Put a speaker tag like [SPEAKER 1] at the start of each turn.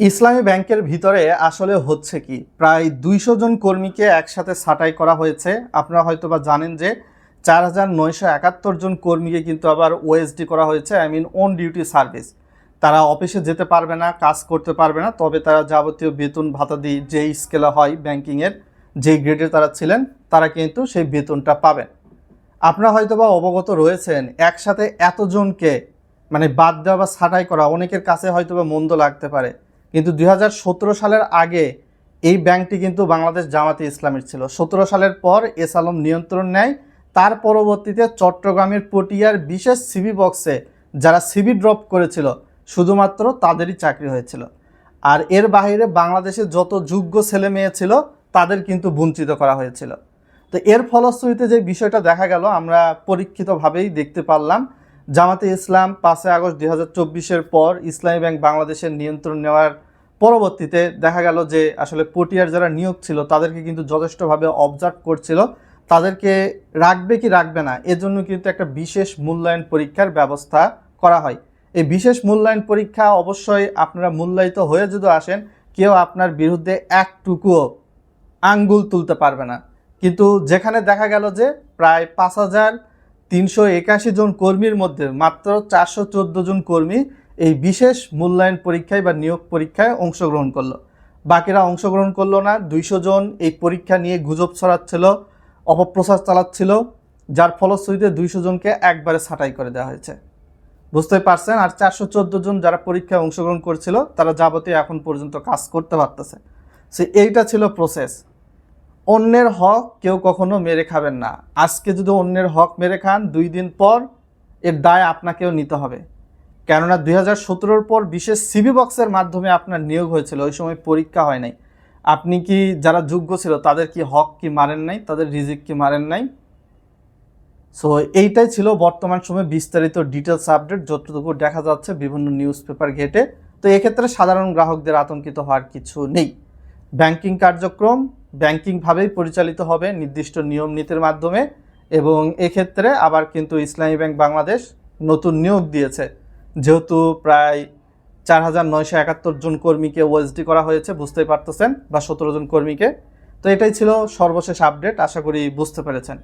[SPEAKER 1] ইসলামী ব্যাংকের ভিতরে আসলে হচ্ছে কি? প্রায় দুইশো জন কর্মীকে একসাথে ছাঁটাই করা হয়েছে। আপনারা হয়তো বা জানেন যে চার হাজার নয়শো একাত্তর জন কর্মীকে কিন্তু আবার ওএসডি করা হয়েছে I mean on duty service তারা অফিসে যেতে পারবে না, কাজ করতে পারবে না, তবে তারা যাবতীয় বেতন ভাতা দিয়ে যেই স্কেলে হয় ব্যাংকিংয়ের যেই গ্রেডে তারা ছিলেন, তারা কিন্তু সেই বেতনটা পাবেন। আপনারা হয়তো বা অবগত রয়েছেন, একসাথে এতজনকে মানে বাদ দেওয়া বা ছাঁটাই করা অনেকের কাছে হয়তো বা মন্দ লাগতে পারে। কিন্তু দু হাজার সতেরো সালের আগে এই ব্যাংকটি কিন্তু বাংলাদেশ জামাতে ইসলামের ছিল। সতেরো সালের পর এস আলম নিয়ন্ত্রণ নেয়। তার পরবর্তীতে চট্টগ্রামের পটিয়ার বিশেষ সিবি বক্সে যারা সিবি ড্রপ করেছিল, শুধুমাত্র তাদেরই চাকরি হয়েছিল। আর এর বাইরে বাংলাদেশে যত যোগ্য ছেলে মেয়ে ছিল, তাদের কিন্তু বঞ্চিত করা হয়েছিল। তো এর ফলশ্রুতিতে যে বিষয়টা দেখা গেল, আমরা পরীক্ষিতভাবেই দেখতে পারলাম জামাতে ইসলাম পাঁচই আগস্ট দুই হাজার চব্বিশের পর ইসলামী ব্যাংক বাংলাদেশের নিয়ন্ত্রণ নেওয়ার পরবর্তীতে দেখা গেল যে আসলে পটিয়ার যারা নিয়োগ ছিল, তাদেরকে কিন্তু যথেষ্টভাবে অবজার্ভ করছিল। তাদেরকে রাখবে কি রাখবে না, এজন্য কিন্তু একটা বিশেষ মূল্যায়ন পরীক্ষার ব্যবস্থা করা হয়। এই বিশেষ মূল্যায়ন পরীক্ষা অবশ্যই আপনারা মূল্যায়িত হয়ে যদি আসেন, কেউ আপনার বিরুদ্ধে একটুকুও আঙ্গুল তুলতে পারবে না। কিন্তু যেখানে দেখা গেল যে প্রায় পাঁচ হাজার তিনশো একাশি জন কর্মীর মধ্যে মাত্র চারশো চোদ্দ জন কর্মী এই বিশেষ মূল্যায়ন পরীক্ষায় বা নিয়োগ পরীক্ষায় অংশগ্রহণ করল। বাকিরা অংশগ্রহণ করল না, দুইশো জন এই পরীক্ষা নিয়ে গুজব ছড়াচ্ছিল, অপপ্রচার চালাচ্ছিল, যার ফলশ্রুতিতে দুইশো জনকে একবারে ছাঁটাই করে দেওয়া হয়েছে। বুঝতে পারছেন, আর চারশো চোদ্দ জন যারা পরীক্ষায় অংশগ্রহণ করছিল, তারা যাবতীয় এখন পর্যন্ত কাজ করতে পারতেছে। সে এইটা ছিল প্রসেস অন্যের হক কেউ কখনো মেরে খাবেন না। আজকে যদি অন্যের হক মেরে খান, দুই দিন পর এর দায় আপনাকেও নিতে হবে। কেননা দুই হাজার সতেরোর পর বিশেষ সিবি বক্সের মাধ্যমে আপনার নিয়োগ হয়েছিল, ওই সময় পরীক্ষা হয় নাই। আপনি কি যারা যোগ্য ছিল, তাদের কি হক কি মারেন নাই? তাদের রিজিক কি মারেন নাই? সো এইটাই ছিল বর্তমান সময়ে বিস্তারিত ডিটেলস আপডেট যতটুকু দেখা যাচ্ছে বিভিন্ন নিউজ পেপার ঘেটে। তো এক্ষেত্রে সাধারণ গ্রাহকদের আতঙ্কিত হওয়ার কিছু নেই। ব্যাংকিং কার্যক্রম ব্যাংকিংভাবেই পরিচালিত হবে নির্দিষ্ট নিয়ম নীতির মাধ্যমে এবং এক্ষেত্রে আবার কিন্তু ইসলামী ব্যাংক বাংলাদেশ নতুন নিয়োগ দিয়েছে। যেহেতু প্রায় চার হাজার নয়শো একাত্তর জন কর্মীকে ওএসডি করা হয়েছে, বুঝতেই পারতেছেন, বা সতেরো জন কর্মীকে। তো এটাই ছিল সর্বশেষ আপডেট আশা করি বুঝতে পেরেছেন।